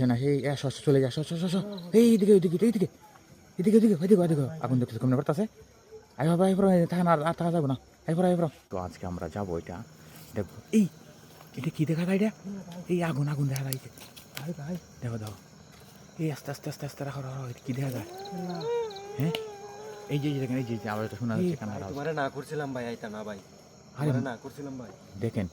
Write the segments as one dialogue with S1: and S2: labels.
S1: আসে না সেই আসো চলে যা আসো আসো এই এইদিকে এইদিকে এইদিকে এদিকে এদিকে ওইদিকে ওইদিকে। আগুন দেখতেছে কমনে করতেছে আই বাবা আই পড়ো থাকা না আর থাকা যাব না। আই পড়ো আই পড়ো। তো আজকে আমরা যাব এটা দেখব এই এটা কি দেখা যায় এটা এই আগুন আগুন দেখা যায় দেখো দেখো। এই আস্তে আস্তে আস্তে আস্তে রাখো রাখো কি দেখা যায়। হ্যাঁ? এই যে এই যে দেখেন এই যে আওয়াজটা শোনা যাচ্ছে আওয়াজ।
S2: না করছিলাম ভাই আইতা না ভাই।
S1: আরে
S2: না করছিলাম ভাই।
S1: দেখেন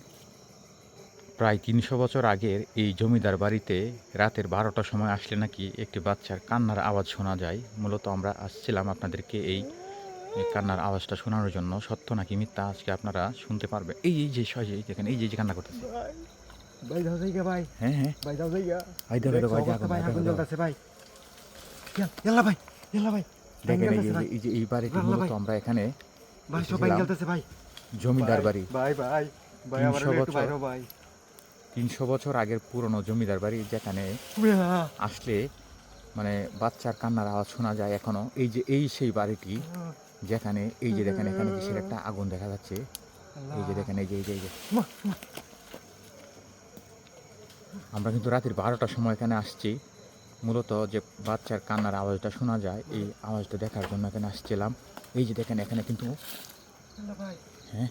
S1: প্রায় তিনশো বছর আগের এই জমিদার বাড়িতে রাতের বারোটার সময় আসলে নাকি একটি বাচ্চার কান্নার আওয়াজ শোনা যায়। মূলত আমরা আসছিলাম আপনাদেরকে এই কান্নার আওয়াজটা শোনানোর জন্য। সত্য নাকি মিথ্যা আজকে আপনারা শুনতে পারবে। এই এই যে দেখেন এই যে যে কান্না করতেছে।
S2: ভাই ভাই যাইগা ভাই।
S1: হ্যাঁ হ্যাঁ।
S2: ভাই যাইগা। ভাই আগুন। জ্বলতেছে ভাই। ইয়াল্লা ভাই ইয়াল্লা ভাই।
S1: দেখেন এই যে
S2: ভাই
S1: এই বাড়িটি মূলত
S2: ভাই।
S1: আমরা এখানে
S2: ভাই ভাই। জ্বলতেছে ভাই।
S1: জমিদার
S2: ভাই,
S1: বাড়ি।
S2: ভাই ভাই ভাই আমার
S1: 300
S2: একটু। বাইরো ভাই।
S1: তিনশো বছর আগের পুরনো জমিদার বাড়ি যেখানে আসলে মানে বাচ্চার কান্নার আওয়াজ শোনা যায় এখনও। এই যে এই সেই বাড়িটি যেখানে এই যে দেখেন এখানে কিসের একটা আগুন দেখা যাচ্ছে। এই যে দেখেন এই যে এই যে এই যে। আমরা কিন্তু রাতের বারোটার সময় এখানে আসছি। মূলত যে বাচ্চার কান্নার আওয়াজটা শোনা যায় এই আওয়াজটা দেখার জন্য এখানে আসছিলাম। এই যে দেখেন এখানে কিন্তু হ্যাঁ?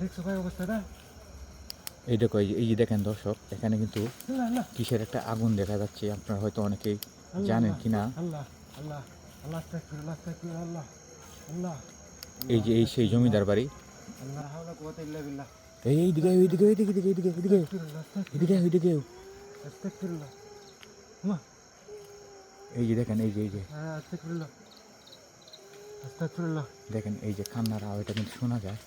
S2: দেখছ ভাই অবস্থাটা?
S1: এই দেখো এই যে- দেখেন দর্শক এখানে কিন্তু কিসের একটা আগুন দেখা যাচ্ছে আপনারা হয়তো অনেকেই জানেন কি না এই যে এই সেই জমিদার বাড়ি। এই এইদিকে এইদিকে এইদিকে এইদিকে এইদিকে এইদিকে
S2: আস্তাগফিরুল্লাহ
S1: এদিকে এইদিকে এই যে দেখেন এই যে এই যে।
S2: হ্যাঁ
S1: দেখেন এই যে কান্নার আওয়াজটা কিন্তু শোনা যায়।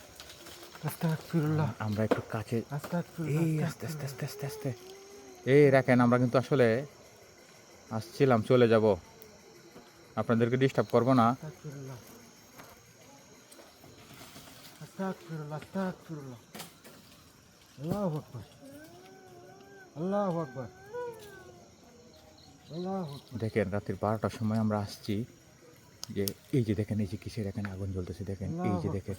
S1: আমরা একটু কাছে এই আস্তে আস্তে আস্তে আস্তে আস্তে। এই রাখেন আমরা কিন্তু আসলে আসছিলাম চলে যাব। আপনাদেরকে ডিস্টার্ব করব না।
S2: আল্লাহু আকবার। আল্লাহু আকবার।
S1: দেখেন রাতের বারোটার সময় আমরা আসছি। যে এই যে দেখেন এই যে কিসের এখানে আগুন জ্বলতেছে দেখেন এই যে দেখেন।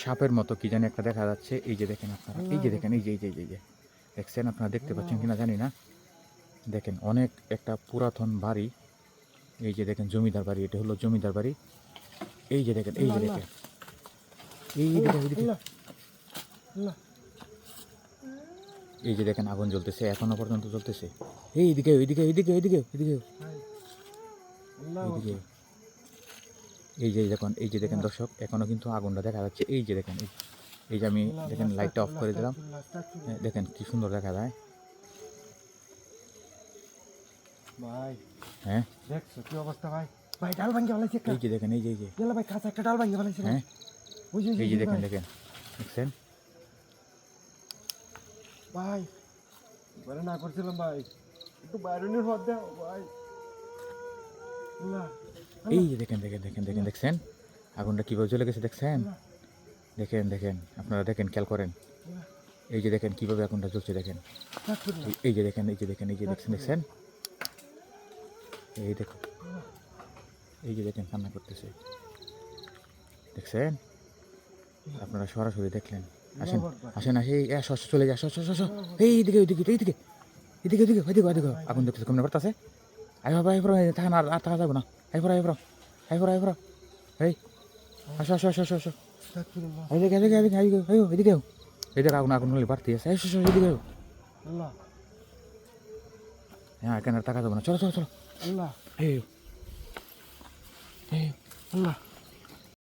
S1: সাপের মতো কি জানি একটা দেখা যাচ্ছে। এই যে দেখেন আপনারা এই যে দেখেন এই যে এই যে এই যে, দেখছেন আপনারা দেখতে পাচ্ছেন কিনা জানি না। দেখেন অনেক একটা পুরাতন বাড়ি। এই যে দেখেন জমিদার বাড়ি এটা হলো জমিদার বাড়ি। এই যে দেখেন এই যে দেখেন। এই এই যে দেখেন। আগুন জ্বলতেছে এখনও পর্যন্ত জ্বলতেছে। এইদিকে এইদিকে এইদিকে এইদিকে
S2: ভাই আল্লাহু
S1: এইদিকে এই যে দেখুন এই যে দেখেন দর্শক এখনও কিন্তু আগুনটা দেখা যাচ্ছে। এই যে দেখেন এই- যে আমি দেখেন লাইটটা অফ করে দিলাম। হ্যাঁ, দেখেন কি সুন্দর দেখা যায়।
S2: ভাই
S1: হ্যাঁ?
S2: দেখছ কি অবস্থা ভাই? ভাই ডাল ভাঙ্গি ফেলাইছে
S1: এই যে দেখেন এই যে এই যে।
S2: গেলা ভাই কাঁচা একটা ডাল ভাঙ্গি ফেলাইছে
S1: হ্যাঁ?
S2: ওই যে
S1: এই যে দেখেন দেখেন দেখছেন?
S2: ভাই এবারে না করছিলাম ভাই। একটু বাইরনের হদ দাও ভাই। আল্লাহ
S1: এই যে দেখেন দেখেন দেখেন দেখেন, দেখছেন? আগুনটা কীভাবে জ্বলে গেছে দেখছেন? দেখেন দেখেন, আপনারা দেখেন, খেয়াল করেন। এই যে দেখেন, কীভাবে আগুনটা জ্বলছে দেখেন। এই- এই যে দেখেন, এই যে দেখেন, এই যে দেখছেন দেখছেন? এই দেখো, এই যে দেখেন, কান্না করতেছে। দেখছেন? আপনারা সরাসরি দেখলেন। আসেন আসেন আসে এই চলে যা এই দিকে ওইদিকে এইদিকে এদিকে ওইদিকে ওইদিকে আগুন দেখতেছে, কেমন করতেছে আই বাবা পড়ো থাকা না আর থাকা যাব না। আই পড়ো আই পড়ো এই আসো আসো আসো আসো আসো। এদিকে এদিকে এদিকে এদিকে আইও এদিকে এদিকে আগুন আগুন হলে বাড়তি আছে। আসো আসো এদিকে হ্যাঁ এখানে টাকা দেবো না। চলো চলো চলো।
S2: আল্লাহ।
S1: এই।
S2: আল্লাহ।